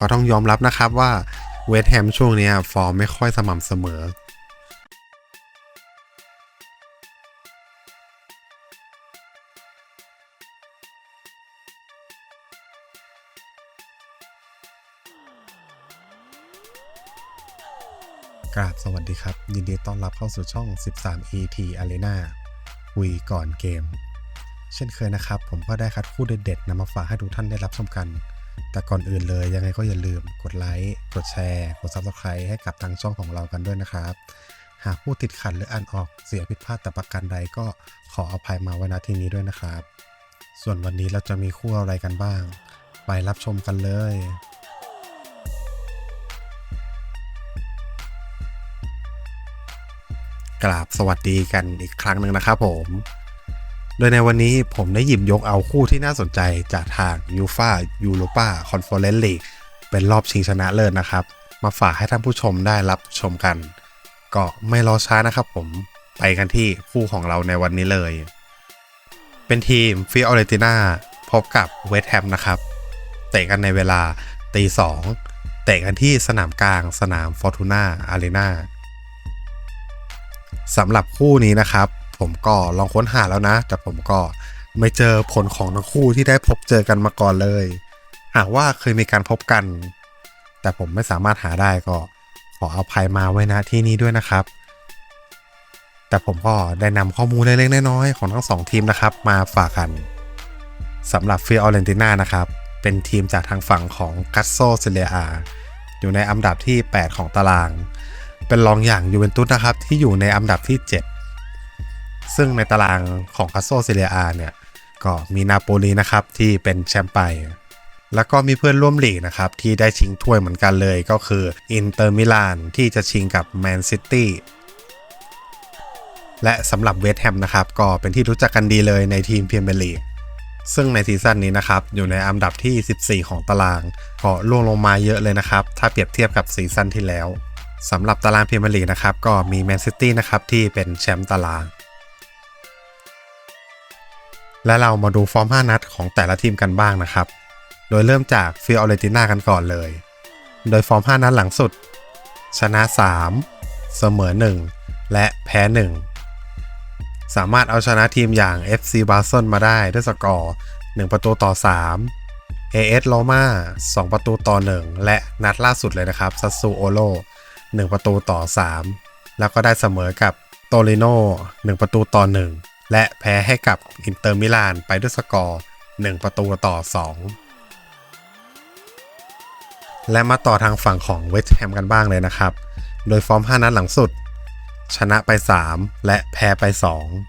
ก็ต้องยอมรับนะครับว่าเวสต์แฮมช่วงนี้ฟอร์มไม่ค่อยสม่ำเสมอ กราบสวัสดีครับ ยินดีต้อนรับเข้าสู่ช่อง 13 ET Arena คุยก่อนเกม เช่นเคยนะครับ ผมก็ได้คัดคู่เด็ดๆนำมาฝากให้ทุกท่านได้รับชมกัน แต่ก่อนอื่นเลยยังไงก็อย่าลืมกดไลค์กดแชร์กด Subscribe ให้กับทางช่องของเรากันด้วยนะครับ หากผู้ติดขัดหรืออ่านออกเสียผิดพลาดแต่ประการใดก็ขออภัยมาไว้ณที่นี้ด้วยนะครับ ส่วนวันนี้เราจะมีคู่อะไรกันบ้าง ไปรับชมกันเลยกราบสวัสดีกันอีกครั้งหนึ่งนะครับผม โดยในวันนี้ผมได้หยิบยกเอาคู่ที่น่าสนใจจากทางยูฟายูโรปาคอนเฟอเรนซ์ลีกเป็นรอบชิงชนะเลิศนะครับ มาฝากให้ท่านผู้ชมได้รับชมกัน ก็ไม่รอช้านะครับผมไปกันที่คู่ของเราในวันนี้เลย เป็นทีมฟิออเรติน่าพบกับเวสต์แฮมนะครับเตะกันในเวลาตีสองเตะกันที่สนามกลางสนามฟอร์ตูน่าอารีนาสำหรับคู่นี้นะครับ ผมก็ลองค้นหาแล้วนะ แต่ผมก็ไม่เจอผลของทั้งคู่ที่ได้พบเจอกันมาก่อนเลย หากว่าเคยมีการพบกัน แต่ผมไม่สามารถหาได้ก็ขออภัยมาไว้นะที่นี้ด้วยนะครับ แต่ผมก็ได้นำข้อมูลเล็กๆน้อยๆของทั้งสองทีมนะครับ มาฝากกันสำหรับฟิออเรนติน่านะครับ เป็นทีมจากทางฝั่งของกัสโซเซเลียอาอยู่ในอันดับที่ 8 ของตาราง เป็นรองอย่างยูเวนตุสนะครับที่อยู่ในอันดับที่ 7 ซึ่งในตารางของคาโซเซเลียอาเนี่ย ก็มีนาโปลีนะครับที่เป็นแชมป์ไป แล้วก็มีเพื่อนร่วมลีกนะครับ ที่ได้ชิงถ้วยเหมือนกันเลยก็คืออินเตอร์มิลานที่จะชิงกับแมนซิตี้และสำหรับเวสต์แฮมนะครับ ก็เป็นที่รู้จักกันดีเลยในทีมพรีเมียร์ลีกซึ่งในซีซั่นนี้นะครับ อยู่ในอันดับที่ 14 ของตารางก็ล่วงลงมาเยอะเลยนะครับ ถ้าเปรียบเทียบกับซีซั่นที่แล้วสำหรับตารางพรีเมียร์ลีกนะครับ ก็มีแมนซิตี้นะครับที่เป็นแชมป์ตาราง และเรามาดูฟอร์ม 5 นัดของแต่ละทีมกันบ้างนะครับ โดยเริ่มจากฟิออเรติน่ากันก่อนเลย โดยฟอร์ม 5 นัดหลังสุด ชนะ 3 เสมอ 1 และแพ้ 1 สามารถเอาชนะทีมอย่าง FC b a r c e l มาได้ด้วยสกอร์ 1 ประตูต่อ 3 AS Roma 2 ประตูต่อ 1 และนัดล่าสุดเลยนะครับซัสซูโอโล1ประตูต่อ 3 แล้วก็ได้เสมอกับโตริโน1ประตูต่อ 1 และแพ้ให้กับอินเตอร์มิลานไปด้วยสกอร์ 1 ประตูต่อ 2 และมาต่อทางฝั่งของเวสต์แฮมกันบ้างเลยนะครับ โดยฟอร์ม 5 นัดหลังสุด ชนะไป 3 และแพ้ไป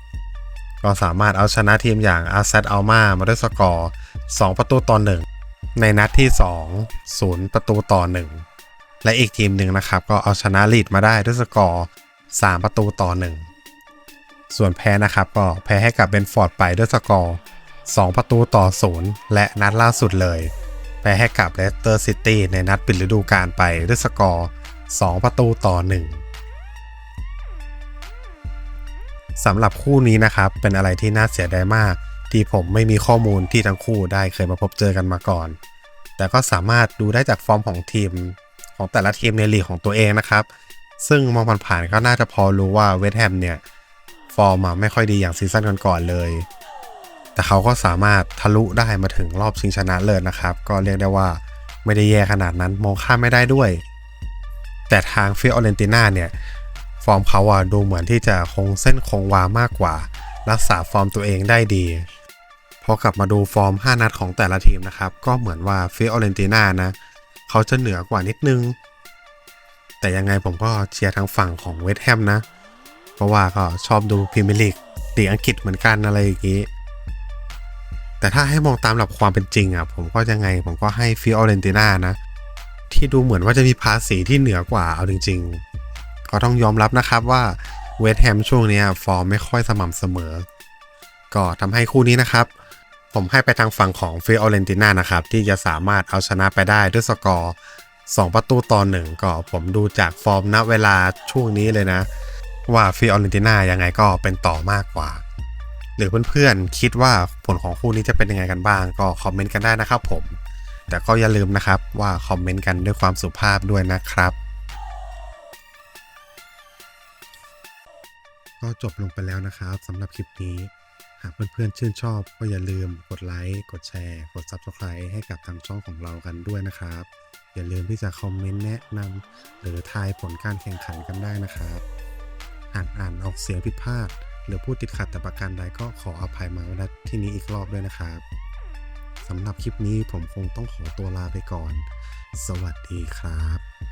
2 ก็สามารถเอาชนะทีมอย่างอาร์เซตอัลมามาด้วยสกอร์ 2 ประตูต่อ 1 ในนัดที่ 2 0 ประตูต่อ 1 และอีกทีมหนึ่งนะครับ ก็เอาชนะลีดมาได้ด้วยสกอร์ 3 ประตูต่อ 1 ส่วนแพ้นะครับก็แพ้ให้กับเบนฟอร์ดไปด้วยสกอร์ 2 ประตูต่อ 0 และนัดล่าสุดเลย แพ้ให้กับเลสเตอร์ซิตี้ในนัดปิดฤดูกาลไปด้วยสกอร์ 2 ประตูต่อ 1สำหรับคู่นี้นะครับ เป็นอะไรที่น่าเสียดายมาก ที่ผมไม่มีข้อมูลที่ทั้งคู่ได้เคยมาพบเจอกันมาก่อน แต่ก็สามารถดูได้จากฟอร์มของทีม ของแต่ละทีมในลีกของตัวเองนะครับ ซึ่งมองผ่านๆก็น่าจะพอรู้ว่าเวสต์แฮมเนี่ย อร์มอะไม่ค่อยดีอย่างซีซั่นก่อนๆเลย แต่เขาก็สามารถทะลุได้มาถึงรอบชิงชนะเลิศนะครับ ก็เรียกได้ว่าไม่ได้แย่ขนาดนั้นมองข้ามไม่ได้ด้วย แต่ทางฟิออเรนติน่าเนี่ย ฟอร์มเขาอะดูเหมือนที่จะคงเส้นคงวามากกว่า รักษาฟอร์มตัวเองได้ดีพอกลับมาดูฟอร์ม 5 นัดของแต่ละทีมนะครับ ก็เหมือนว่าฟิออเรนติน่านะเขาจะเหนือกว่านิดนึง แต่ยังไงผมก็เชียร์ทางฝั่งของเวสต์แฮมนะ เพราะว่าก็ชอบดูพรีเมียร์ลีกลีกอังกฤษเหมือนกันอะไรอย่างนี้ แต่ถ้าให้มองตามหลักความเป็นจริงอะ ผมก็ยังไง ผมก็ให้ฟิออเรนติน่านะ ที่ดูเหมือนว่าจะมีภาษีที่เหนือกว่าเอาจริง ๆ ก็ต้องยอมรับนะครับว่าเวสต์แฮมช่วงนี้ฟอร์มไม่ค่อยสม่ำเสมอ ก็ทำให้คู่นี้นะครับ ผมให้ไปทางฝั่งของฟิออเรนติน่านะครับ ที่จะสามารถเอาชนะไปได้ด้วยสกอร์ 2 ประตูต่อหนึ่งก็ผมดูจากฟอร์มณเวลาช่วงนี้เลยนะ ว่าฟิออเรนติน่ายังไงก็เป็นต่อมากกว่า หรือเพื่อนๆคิดว่าผลของคู่นี้จะเป็นยังไงกันบ้าง ก็คอมเมนต์กันได้นะครับผม แต่ก็อย่าลืมนะครับว่าคอมเมนต์กันด้วยความสุภาพด้วยนะครับก็จบลงไปแล้วนะครับสำหรับคลิปนี้ หากเพื่อนๆชื่นชอบก็อย่าลืมกดไลค์ กดแชร์ กด Subscribe ให้กับทางช่องของเรากันด้วยนะครับ อย่าลืมที่จะคอมเมนต์แนะนำหรือทายผลการแข่งขันกันได้นะครับ หากอ่านออกเสียงผิดพลาด หรือพูดติดขัดแต่ประการใดก็ขออภัยมาณที่นี้อีกรอบด้วยนะครับสำหรับคลิปนี้ผมคงต้องขอตัวลาไปก่อน สวัสดีครับ